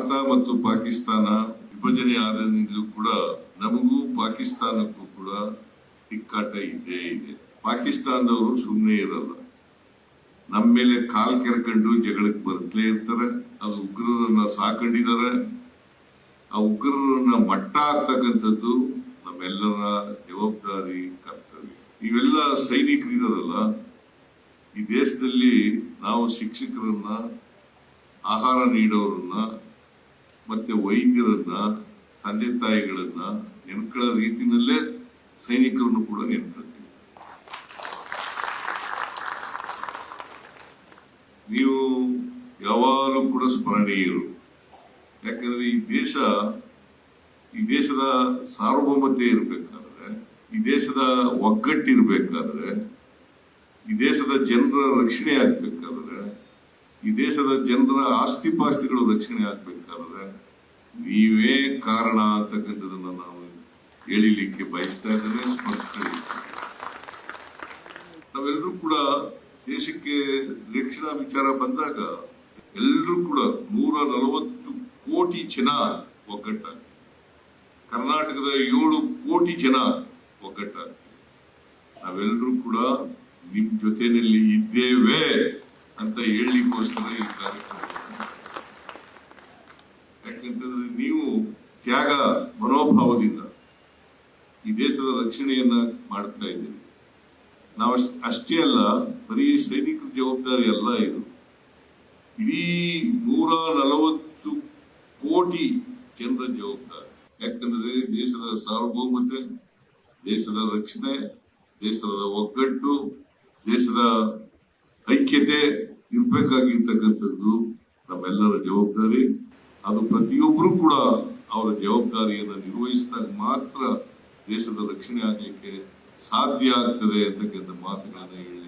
ಭಾರತ ಮತ್ತು ಪಾಕಿಸ್ತಾನ ವಿಭಜನೆ ಆದಿಂದಲೂ ಕೂಡ ನಮಗೂ ಪಾಕಿಸ್ತಾನಕ್ಕೂ ಕೂಡ ಇಕ್ಕಾಟ ಇದ್ದೇ ಇದೆ. ಪಾಕಿಸ್ತಾನದವರು ಸುಮ್ಮನೆ ಇರಲ್ಲ. ನಮ್ಮ ಮೇಲೆ ಕಾಲ್ ಕೆರ್ಕೊಂಡು ಜಗಳಕ್ಕೆ ಬರ್ತಲೇ ಇರ್ತಾರೆ. ಅದು ಉಗ್ರರನ್ನ ಸಾಕೊಂಡಿದ್ದಾರೆ. ಆ ಉಗ್ರರನ್ನ ಮಟ್ಟ ಆಗ್ತಕ್ಕಂಥದ್ದು ನಮ್ಮೆಲ್ಲರ ಜವಾಬ್ದಾರಿ, ಕರ್ತವ್ಯ. ಇವೆಲ್ಲ ಸೈನಿಕರಿದಾರಲ್ಲ, ಈ ದೇಶದಲ್ಲಿ ನಾವು ಶಿಕ್ಷಕರನ್ನ, ಆಹಾರ ನೀಡೋರನ್ನ ಮತ್ತೆ ವೈದ್ಯರನ್ನ, ತಂದೆ ತಾಯಿಗಳನ್ನ ನೆನ್ಕೊಳ್ಳೋ ರೀತಿನಲ್ಲೇ ಸೈನಿಕರನ್ನು ಕೂಡ ನೆನ್ಕೊಳ್ತೀವಿ ನೀವು ಯಾವಾಗಲೂ ಕೂಡ ಸ್ಮರಣೀಯರು. ಯಾಕಂದ್ರೆ ಈ ದೇಶ, ಈ ದೇಶದ ಸಾರ್ವಭೌಮತೆ ಇರಬೇಕಾದ್ರೆ, ಈ ದೇಶದ ಒಗ್ಗಟ್ಟಿರ್ಬೇಕಾದ್ರೆ, ಈ ದೇಶದ ಜನರ ರಕ್ಷಣೆ ಆಗ್ಬೇಕಾದ್ರೆ ಈ ದೇಶದ ಜನರ ಆಸ್ತಿ ಪಾಸ್ತಿಗಳು ರಕ್ಷಣೆ ಆಗ್ಬೇಕಾದ್ರೆ ನೀವೇ ಕಾರಣ ಅಂತಕ್ಕಂಥದನ್ನ ನಾವು ಹೇಳಿಲಿಕ್ಕೆ ಬಯಸ್ತಾ ಇದ್ದೇವೆ ಸ್ಮರಿಸ್ಕೊಳ್ಳಿ ನಾವೆಲ್ಲರೂ ಕೂಡ ದೇಶಕ್ಕೆ ರಕ್ಷಣಾ ವಿಚಾರ ಬಂದಾಗ ಎಲ್ಲರೂ ಕೂಡ ನೂರ ನಲವತ್ತು ಕೋಟಿ ಜನ ಒಗ್ಗಟ್ಟಾಗ ಕರ್ನಾಟಕದ ಏಳು ಕೋಟಿ ಜನ ಒಗ್ಗಟ್ಟಾಗ ನಾವೆಲ್ಲರೂ ಕೂಡ ನಿಮ್ ಜೊತೆಯಲ್ಲಿ ಇದ್ದೇವೆ. ಅಂತ ಹೇಳಲಿಕ್ಕೋಸ್ಕರ ಈ ಕಾರ್ಯಕ್ರಮ ಯಾಕೆಂತಂದ್ರೆ ನೀವು ತ್ಯಾಗ ಮನೋಭಾವದಿಂದ ಈ ದೇಶದ ರಕ್ಷಣೆಯನ್ನ ಮಾಡ್ತಾ ಇದ್ದೀವಿ ನಾವು ಅಷ್ಟ್- ಅಲ್ಲ, ಬರೀ ಸೈನಿಕರ ಜವಾಬ್ದಾರಿ ಅಲ್ಲ ಇದು. ಇಡೀ ನೂರ ನಲವತ್ತು ಕೋಟಿ ಜನರ ಜವಾಬ್ದಾರಿ. ಯಾಕಂದ್ರೆ ದೇಶದ ಸಾರ್ವಭೌಮತೆ, ದೇಶದ ರಕ್ಷಣೆ, ದೇಶದ ಒಗ್ಗಟ್ಟು, ದೇಶದ ಐಕ್ಯತೆ ಇರ್ಬೇಕಾಗಿರ್ತಕ್ಕಂಥದ್ದು ನಮ್ಮೆಲ್ಲರ ಜವಾಬ್ದಾರಿ. ಅದು ಪ್ರತಿಯೊಬ್ಬರೂ ಕೂಡ ಅವರ ಜವಾಬ್ದಾರಿಯನ್ನು ನಿರ್ವಹಿಸಿದಾಗ ಮಾತ್ರ ದೇಶದ ರಕ್ಷಣೆ ಆಗಲಿಕ್ಕೆ ಸಾಧ್ಯ ಆಗ್ತದೆ ಅಂತಕ್ಕಂಥ ಮಾತುಗಳನ್ನ ಹೇಳಲಿಕ್ಕೆ